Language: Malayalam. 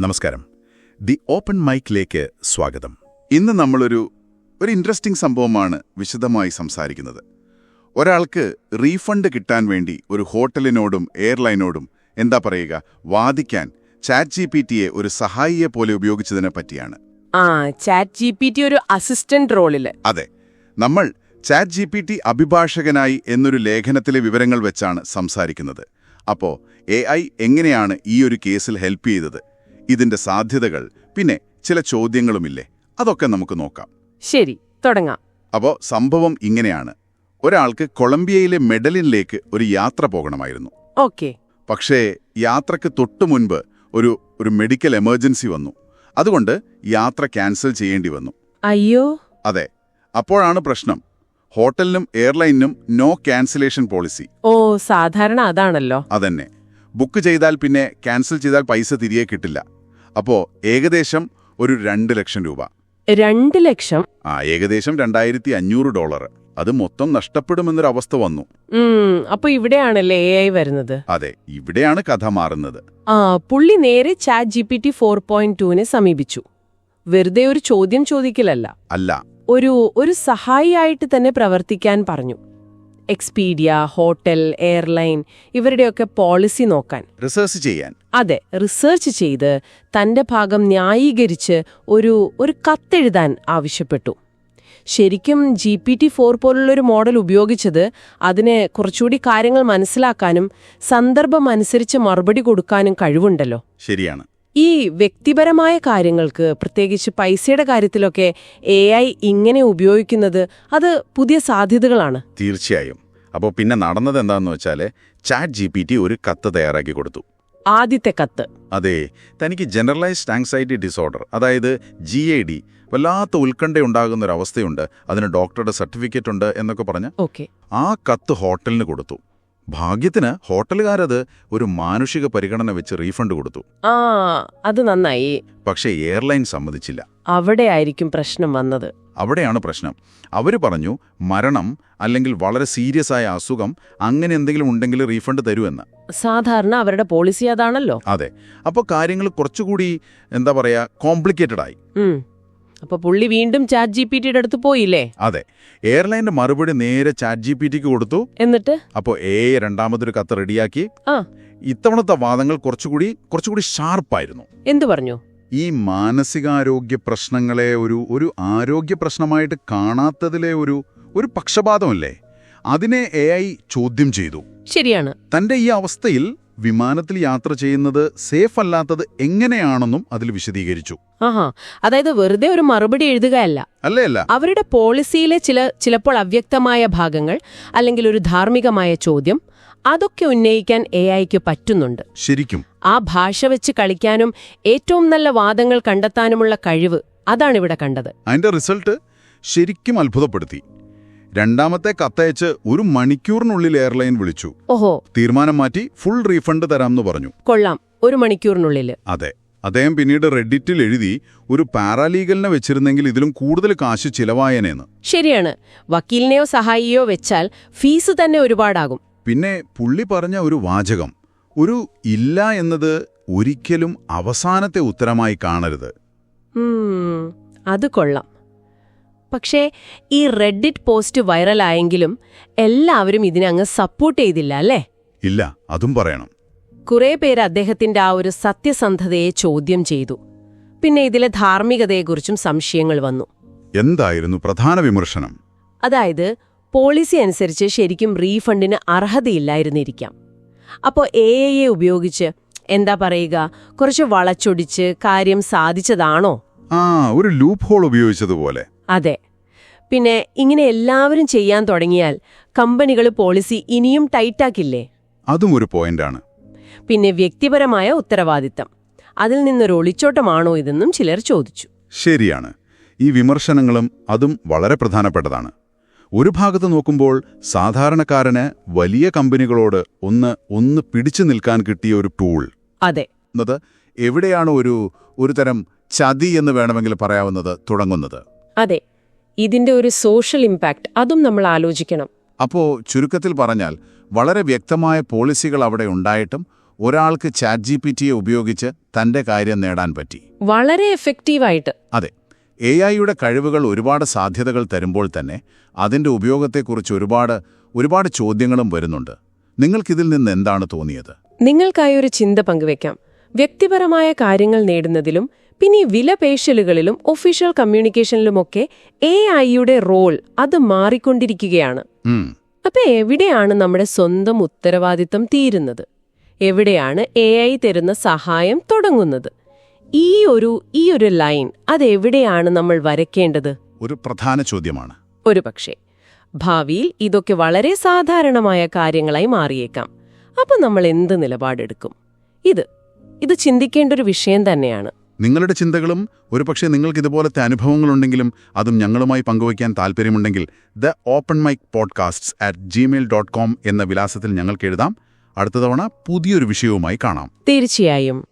നമസ്കാരം. ദി ഓപ്പൺ മൈക്കിലേക്ക് സ്വാഗതം. ഇന്ന് നമ്മളൊരു ഒരു ഇൻട്രസ്റ്റിംഗ് സംഭവമാണ് വിശദമായി സംസാരിക്കുന്നത്. ഒരാൾക്ക് റീഫണ്ട് കിട്ടാൻ വേണ്ടി ഒരു ഹോട്ടലിനോടും എയർലൈനോടും എന്താ പറയുക വാദിക്കാൻ ചാറ്റ് ജി പി ടിയെ ഒരു സഹായിയെ പോലെ ഉപയോഗിച്ചതിനെ പറ്റിയാണ്. ആ ചാറ്റ് ജി പി ടി ഒരു അസിസ്റ്റന്റ് അതെ. നമ്മൾ ചാറ്റ് ജി പി ടി അഭിഭാഷകനായി എന്നൊരു ലേഖനത്തിലെ വിവരങ്ങൾ വെച്ചാണ് സംസാരിക്കുന്നത്. അപ്പോ എ ഐ എങ്ങനെയാണ് ഈ ഒരു കേസിൽ ഹെൽപ്പ് ചെയ്തത്? ഇതിന്റെ സാധ്യതകൾ പിന്നെ ചില ചോദ്യങ്ങളുമില്ലേ? അതൊക്കെ നമുക്ക് നോക്കാം. ശരി തുടങ്ങാം. അപ്പോൾ സംഭവം ഇങ്ങനെയാണ്. ഒരാൾക്ക് കൊളംബിയയിലെ മെഡലിനിലേക്ക് ഒരു യാത്ര പോകണമായിരുന്നു. ഓക്കെ. പക്ഷേ യാത്രയ്ക്ക് തൊട്ടു മുൻപ് ഒരു ഒരു മെഡിക്കൽ എമർജൻസി വന്നു. അതുകൊണ്ട് യാത്ര ക്യാൻസൽ ചെയ്യേണ്ടി വന്നു. അയ്യോ. അതെ അപ്പോഴാണ് പ്രശ്നം. ഹോട്ടലിനും എയർലൈനിനും നോ ക്യാൻസലേഷൻ പോളിസി. ഓ സാധാരണ അതാണല്ലോ. അതന്നെ. ബുക്ക് ചെയ്താൽ പിന്നെ ക്യാൻസൽ ചെയ്താൽ പൈസ തിരികെ കിട്ടില്ല. അപ്പോ ഏകദേശം ഒരു രണ്ട് ലക്ഷം രൂപ. രണ്ട് ലക്ഷം? ആ ഏകദേശം രണ്ടായിരത്തി അഞ്ഞൂറ് ഡോളർ. അത് മൊത്തം നഷ്ടപ്പെടുമെന്നൊരു അവസ്ഥ വന്നു അപ്പൊ ഇവിടെയാണല്ലേ എ ഐ വരുന്നത്? അതെ ഇവിടെയാണ് കഥ മാറുന്നത്. ആ പുള്ളി നേരെ chat G P T four point ടുവിനെ സമീപിച്ചു. വെറുതെ ഒരു ചോദ്യം ചോദിക്കലല്ല. അല്ല. ഒരു ഒരു സഹായിയായിട്ട് തന്നെ പ്രവർത്തിക്കാൻ പറഞ്ഞു. എക്സ്പീഡിയ ഹോട്ടൽ എയർലൈൻ ഇവരുടെയൊക്കെ പോളിസി നോക്കാൻ. റിസർച്ച് ചെയ്യാൻ. അതെ റിസർച്ച് ചെയ്ത് തന്റെ ഭാഗം ന്യായീകരിച്ച് ഒരു ഒരു കത്തെഴുതാൻ ആവശ്യപ്പെട്ടു. ശരിക്കും ജി പി ടി ഫോർ പോലുള്ളൊരു മോഡൽ ഉപയോഗിച്ചത് അതിനെ കുറച്ചുകൂടി കാര്യങ്ങൾ മനസ്സിലാക്കാനും സന്ദർഭം അനുസരിച്ച് മറുപടി കൊടുക്കാനും കഴിവുണ്ടല്ലോ. ശരിയാണ്. ഈ വ്യക്തിപരമായ കാര്യങ്ങൾക്ക് പ്രത്യേകിച്ച് പൈസയുടെ കാര്യത്തിലൊക്കെ എ ഐ ഇങ്ങനെ ഉപയോഗിക്കുന്നത് അത് പുതിയ സാധ്യതകളാണ്. തീർച്ചയായും. അപ്പോൾ പിന്നെ നടന്നത് എന്താണെന്ന് വെച്ചാൽ ചാറ്റ് ജി പി ടി ഒരു കത്ത് തയ്യാറാക്കി കൊടുത്തു. ആദ്യത്തെ കത്ത്. അതെ തനിക്ക് ജനറലൈസ്ഡ് ആങ്സൈറ്റി ഡിസോർഡർ അതായത് ജി എ ഡി വല്ലാത്ത ഉത്കണ്ഠയുണ്ടാകുന്ന ഒരു അവസ്ഥയുണ്ട്. അതിന് ഡോക്ടറുടെ സർട്ടിഫിക്കറ്റ് ഉണ്ട് എന്നൊക്കെ പറഞ്ഞ് ഓക്കെ ആ കത്ത് ഹോട്ടലിന് കൊടുത്തു. ഭാഗ്യത്തിന് ഹോട്ടലുകാരത് ഒരു മാനുഷിക പരിഗണന വെച്ച് റീഫണ്ട് കൊടുത്തു. ആ അത് നന്നായി. പക്ഷേ എയർലൈൻ സമ്മതിച്ചില്ല. അവിടെയായിരിക്കും പ്രശ്നം വന്നത്. അവിടെയാണ് പ്രശ്നം. അവർ പറഞ്ഞു മരണം അല്ലെങ്കിൽ വളരെ സീരിയസ് ആയ അസുഖം അങ്ങനെ എന്തെങ്കിലും ഉണ്ടെങ്കിൽ റീഫണ്ട് തരുമെന്ന്. സാധാരണ അവരുടെ പോളിസി അതാണല്ലോ. അതെ. അപ്പോൾ കാര്യങ്ങൾ കുറച്ചുകൂടി എന്താ പറയുക കോംപ്ലിക്കേറ്റഡ് ആയി ഉം അപ്പൊ പുള്ളി വീണ്ടും ചാറ്റ് ജി പി ടിയുടെ അടുത്ത് പോയില്ലേ? അതെ. എയർലൈന്റെ മറുപടി നേരെ ചാറ്റ് ജി പി ടിക്ക് കൊടുത്തു. എന്നിട്ട്? അപ്പോൾ എ രണ്ടാമതൊരു കത്ത് റെഡിയാക്കി. ആ. ഇത്തവണത്തെ വാദങ്ങൾ കുറച്ചുകൂടി കുറച്ചുകൂടി ഷാർപ്പായിരുന്നു. എന്തു പറഞ്ഞു? ഈ മാനസികാരോഗ്യ പ്രശ്നങ്ങളെ ഒരു ഒരു ആരോഗ്യ പ്രശ്നമായിട്ട് കാണാത്തതിലെ ഒരു ഒരു പക്ഷപാതമല്ലേ? അതിനെ എ ചോദ്യം ചെയ്തു. ശരിയാണ്. തന്റെ ഈ അവസ്ഥയിൽ വിമാനത്തിൽ യാത്ര ചെയ്യുന്നത് സേഫ് അല്ലാത്തത് എങ്ങനെയാണെന്നും അതിൽ വിശദീകരിച്ചു. ആഹാ അതായത് വെറുതെ ഒരു മറുപടി എഴുതുകയല്ല. അല്ലേ അല്ല. അവരുടെ പോളിസിയിലെ ചില ചിലപ്പോൾ അവ്യക്തമായ ഭാഗങ്ങൾ അല്ലെങ്കിൽ ഒരു ധാർമ്മികമായ ചോദ്യം അതൊക്കെ ഉന്നയിക്കാൻ എ ഐക്ക് പറ്റുന്നുണ്ട്. ശരിക്കും. ആ ഭാഷ വെച്ച് കളിക്കാനും ഏറ്റവും നല്ല വാദങ്ങൾ കണ്ടെത്താനുമുള്ള കഴിവ് അതാണിവിടെ കണ്ടത്. അതിന്റെ റിസൾട്ട് ശരിക്കും അത്ഭുതപ്പെടുത്തി. രണ്ടാമത്തെ കത്തയച്ച് ഒരു മണിക്കൂറിനുള്ളിൽ എയർലൈൻ വിളിച്ചു. ഓഹോ. തീരുമാനം മാറ്റി ഫുൾ റീഫണ്ട് തരാമെന്ന് പറഞ്ഞു. കൊള്ളാം. ഒരു മണിക്കൂറിനുള്ളിൽ അതെ. അദ്ദേഹം പിന്നീട് റെഡിറ്റിൽ എഴുതി ഒരു പാരാലീഗലിനെ വെച്ചിരുന്നെങ്കിൽ ഇതിലും കൂടുതൽ കാശ് ചിലവായനേന്ന്. ശരിയാണ്. വക്കീലിനെയോ സഹായിയോ വെച്ചാൽ ഫീസ് തന്നെ ഒരുപാടാകും. പിന്നെ പുള്ളി പറഞ്ഞ ഒരു വാചകം ഒരു ഇല്ല എന്നത് ഒരിക്കലും അവസാനത്തെ ഉത്തരമായി കാണരുത്. അത് കൊള്ളാം. പക്ഷേ ഈ റെഡിറ്റ് പോസ്റ്റ് വൈറലായെങ്കിലും എല്ലാവരും ഇതിനങ്ങ് സപ്പോർട്ട് ചെയ്തില്ല അല്ലേ? ഇല്ല അതും പറയണം. കുറേ പേര് അദ്ദേഹത്തിന്റെ ആ ഒരു സത്യസന്ധതയെ ചോദ്യം ചെയ്തു. പിന്നെ ഇതിലെ ധാർമ്മികതയെക്കുറിച്ചും സംശയങ്ങൾ വന്നു. എന്തായിരുന്നു പ്രധാന വിമർശനം? അതായത് പോളിസി അനുസരിച്ച് ശരിക്കും റീഫണ്ടിന് അർഹതയില്ലായിരുന്നിരിക്കാം. അപ്പോൾ എ ഐയെ ഉപയോഗിച്ച് എന്താ പറയുക? കുറച്ച് വളച്ചൊടിച്ച് കാര്യം സാധിച്ചതാണോ? ആ ഒരു ലൂപ്പ് ഹോൾ ഉപയോഗിച്ചതുപോലെ. അതെ. പിന്നെ ഇങ്ങനെ എല്ലാവരും ചെയ്യാൻ തുടങ്ങിയാൽ കമ്പനികൾ പോളിസി ഇനിയും ടൈറ്റാക്കില്ലേ? അതും ഒരു പോയിന്റാണ്. പിന്നെ വ്യക്തിപരമായ ഉത്തരവാദിത്തം. അതിൽ നിന്നൊരു ഒളിച്ചോട്ടമാണോ ഇതെന്നും ചിലർ ചോദിച്ചു. ശരിയാണ്. ഈ വിമർശനങ്ങളും അതും വളരെ പ്രധാനപ്പെട്ടതാണ്. ഒരു ഭാഗത്ത് നോക്കുമ്പോൾ സാധാരണക്കാരന് വലിയ കമ്പനികളോട് ഒന്ന് ഒന്ന് പിടിച്ചു നിൽക്കാൻ കിട്ടിയ ഒരു ടൂൾ. അതെ. എന്നത് എവിടെയാണ് ഒരു ഒരു തരം ചതി എന്ന് വേണമെങ്കിൽ പറയാവുന്നത് തുടങ്ങുന്നത്. അതെ. ഇതിന്റെ ഒരു സോഷ്യൽ ഇമ്പാക്ട് അതും നമ്മൾ ആലോചിക്കണം. അപ്പോ ചുരുക്കത്തിൽ പറഞ്ഞാൽ വളരെ വ്യക്തമായ പോളിസികൾ അവിടെ ഉണ്ടായിട്ടും ഒരാൾക്ക് ചാറ്റ് ജി പി ടിയെ ഉപയോഗിച്ച് തന്റെ കാര്യം നേടാൻ പറ്റി. വളരെ എഫക്റ്റീവായിട്ട് അതെ എ ഐയുടെ കഴിവുകൾ ഒരുപാട് സാധ്യതകൾ തരുമ്പോൾ തന്നെ അതിന്റെ ഉപയോഗത്തെക്കുറിച്ച് ഒരുപാട് ഒരുപാട് ചോദ്യങ്ങളും വരുന്നുണ്ട്. നിങ്ങൾക്കിതിൽ നിന്ന് എന്താണ് തോന്നിയത്? നിങ്ങൾക്കായി ഒരു ചിന്ത പങ്കുവെക്കാം. വ്യക്തിപരമായ കാര്യങ്ങൾ നേടുന്നതിലും പിന്നെ ഈ വിലപേശലുകളിലും ഒഫീഷ്യൽ കമ്മ്യൂണിക്കേഷനിലുമൊക്കെ എ ഐയുടെ റോൾ അത് മാറിക്കൊണ്ടിരിക്കുകയാണ്. അപ്പൊ എവിടെയാണ് നമ്മുടെ സ്വന്തം ഉത്തരവാദിത്തം തീരുന്നത്? എവിടെയാണ് എ ഐ തരുന്ന സഹായം തുടങ്ങുന്നത്? ഈ ഒരു ഈ ഒരു ലൈൻ അതെവിടെയാണ് നമ്മൾ വരയ്ക്കേണ്ടത്? ഒരു പ്രധാന ചോദ്യമാണ്. ഒരുപക്ഷെ ഭാവിയിൽ ഇതൊക്കെ വളരെ സാധാരണമായ കാര്യങ്ങളായി മാറിയേക്കാം. അപ്പൊ നമ്മൾ എന്ത് നിലപാടെടുക്കും? ഇത് ഇത് ചിന്തിക്കേണ്ട ഒരു വിഷയം തന്നെയാണ്. നിങ്ങളുടെ ചിന്തകളും ഒരുപക്ഷെ നിങ്ങൾക്ക് ഇതുപോലത്തെ അനുഭവങ്ങളുണ്ടെങ്കിലും അതും ഞങ്ങളുമായി പങ്കുവയ്ക്കാൻ താൽപ്പര്യമുണ്ടെങ്കിൽ the open mic podcasts at Gmail dot com എന്ന വിലാസത്തിൽ ഞങ്ങൾക്ക് എഴുതാം. അടുത്ത തവണ പുതിയൊരു വിഷയവുമായി കാണാം. തീർച്ചയായും.